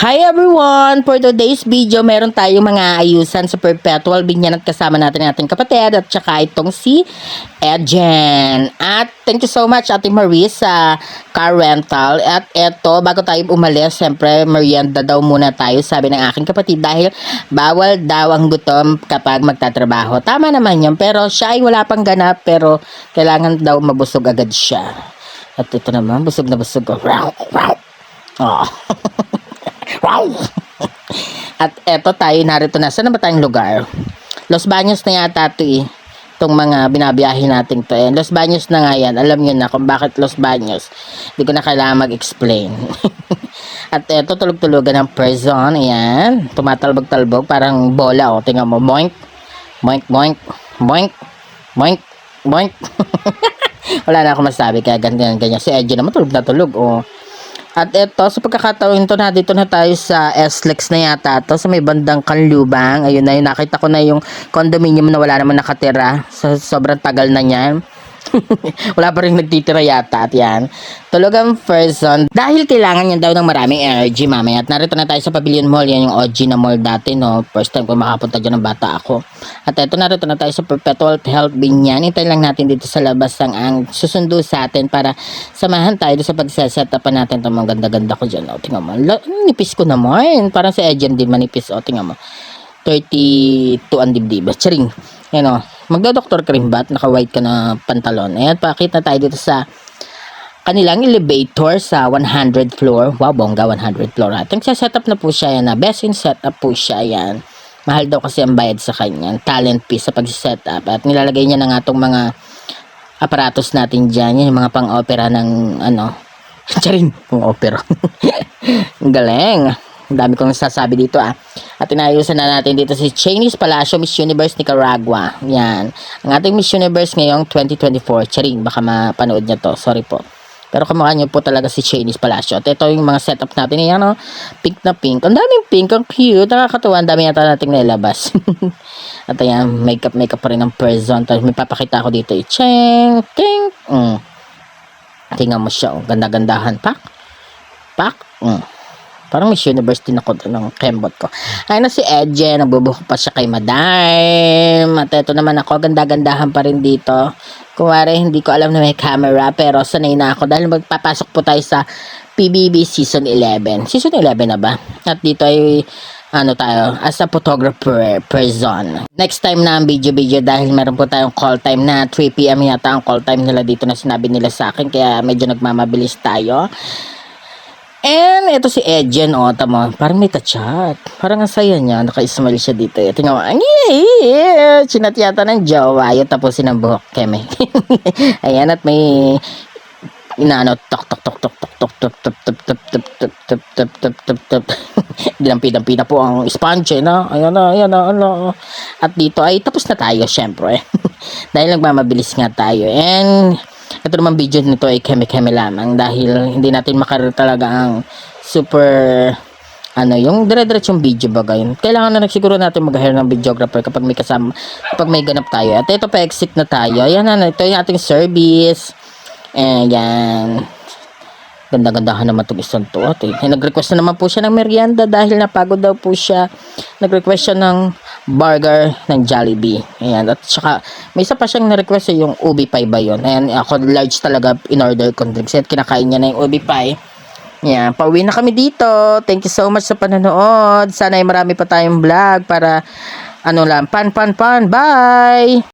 Hi everyone! For today's video, meron tayong mga ayusan sa perpetual binyan at kasama natin ating kapatid at saka itong si Edgen. At thank you so much Ate Marie sa car rental. At eto, bago tayo umalis, siyempre merienda daw muna tayo sabi ng aking kapatid dahil bawal daw ang gutom kapag magtatrabaho. Tama naman yun, pero siya ay wala pang ganap pero kailangan daw mabusog agad siya. At ito naman, busog na busog. Oh. Wow! At eto tayo, narito na. Saan na ba tayong lugar? Los Baños na yata ito eh. Itong mga binabiyahe natin to. Los Baños na nga yan. Alam nyo na kung bakit Los Baños. Hindi ko na kailangan mag-explain. At eto, tulog-tulugan ng prison. Ayan. Tumatalbog-talbog. Parang bola. O, tingnan mo. Boink. Boink, boink. Boink. Boink. Boink. Wala na ako masabi. Kaya ganyan, ganyan. Si Edgy naman tulog na tulog. O. At eto, sa pagkakataon ito na, dito na tayo sa SLEX na yata to sa may bandang Kanlubang. Ayun na yun, nakita ko na yung condominium na wala naman nakatira. Sa sobrang tagal na niyan. wala pa rin nagtitira yata at yan. Tulog ang person. Dahil kailangan niya daw ng maraming energy mamaya. At narito na tayo sa Pavilion Mall. Yan yung OG na mall dati, no? First time ko makapunta dyan ng bata ako. At eto, narito na tayo sa Perpetual Health Binyan. Hintay lang natin dito sa labas ang, ang susundo sa atin para samahan tayo sa pagsaset up natin itong mga ganda-ganda ko dyan. O, tingnan mo. Nipis ko naman. Parang si Ejen din manipis. O, tingnan mo. 32 ang dibdib. Charing. Yan o. Magda-doktor ka rin Naka-white ka na pantalon. Ayan, pakita tayo dito sa kanilang elevator sa 100 floor. Wow, bongga 100 floor. At yung setup na po siya yan. Na best in setup po siya yan. Mahal daw kasi ang bayad sa kanya. Talent piece sa pag-setup. At nilalagay niya na nga itong mga aparatos natin dyan. Yan yung mga pang-opera ng ano. Charing, pang-opera. Ang galing. Ang dami kong nasasabi dito ah. At inayusan na natin dito si Chinese Palacio Miss Universe Nicaragua. Yan. Ang ating Miss Universe ngayong 2024. Charing, baka mapanood niya to. Sorry po. Pero kamukha niyo po talaga si Chinese Palacio. At ito yung mga setup natin. Yan oh. Pink na pink. Ang daming pink. Ang cute. Nakakatuwa. Ang dami yata nating nailabas. At ayan, makeup makeup pa rin ng person. Tapos may papakita ako dito. Cheng! Ting! Mm. Tingnan mo siya. Oh. Ganda-gandahan. Pak! Pak! Mm. Parang Miss Universe din ako ng kembot ko. Ayun na si Edge, nagbubuhok pa siya kay Madam. At ito naman ako, ganda-gandahan pa rin dito. Kumari, hindi ko alam na may camera, pero sanay na ako dahil magpapasok po tayo sa PBB Season 11. Season 11 na ba? At dito ay ano tayo, as a photographer person. Next time na ang video-video dahil meron po tayong call time na 3pm yata ang call time nila dito na sinabi nila sa akin kaya medyo nagmamabilis tayo. And ito si Edgen, o, tama, parang may kachat. Parang ang saya niya, naka-smile siya dito. Eh. Tingnan mo, ang yeah, chinat yata ng jowa. Ayaw tapusin ang buhok, keme. Ayan, at may inaano, tok, tok, tok, tok, tok, tok, tok, tok, tok, tok, tok, tok, tok, tok, tok, tok, tok. Dinampi-dampi na po ang sponge, eh, no? Ayan na, ayan na, ano. At dito ay tapos na tayo, syempre. Dahil nagmamabilis nga tayo. And ito naman video nito ay keme-keme lamang dahil hindi natin makaroon talaga ang super ano, yung dire-diretsong video baga yun. Kailangan na siguro natin mag-hire ng videographer kapag may kasama, kapag may ganap tayo. At ito pa exit na tayo. Ayan na, ito yung ating service. Ayan. Ganda-gandahan naman itong isang to. At eh, nag-request na naman po siya ng merienda dahil napagod daw po siya. Nag-request siya ng burger ng Jollibee. Ayan. At saka, may isa pa siyang na-request eh, yung ubi pie ba yun. Ayan, ako large talaga in-order ko drinks. At kinakain niya na yung ubi pie. Ayan, pauwi na kami dito. Thank you so much sa panonood. Sana ay marami pa tayong vlog para ano lang, pan pan pan. Bye!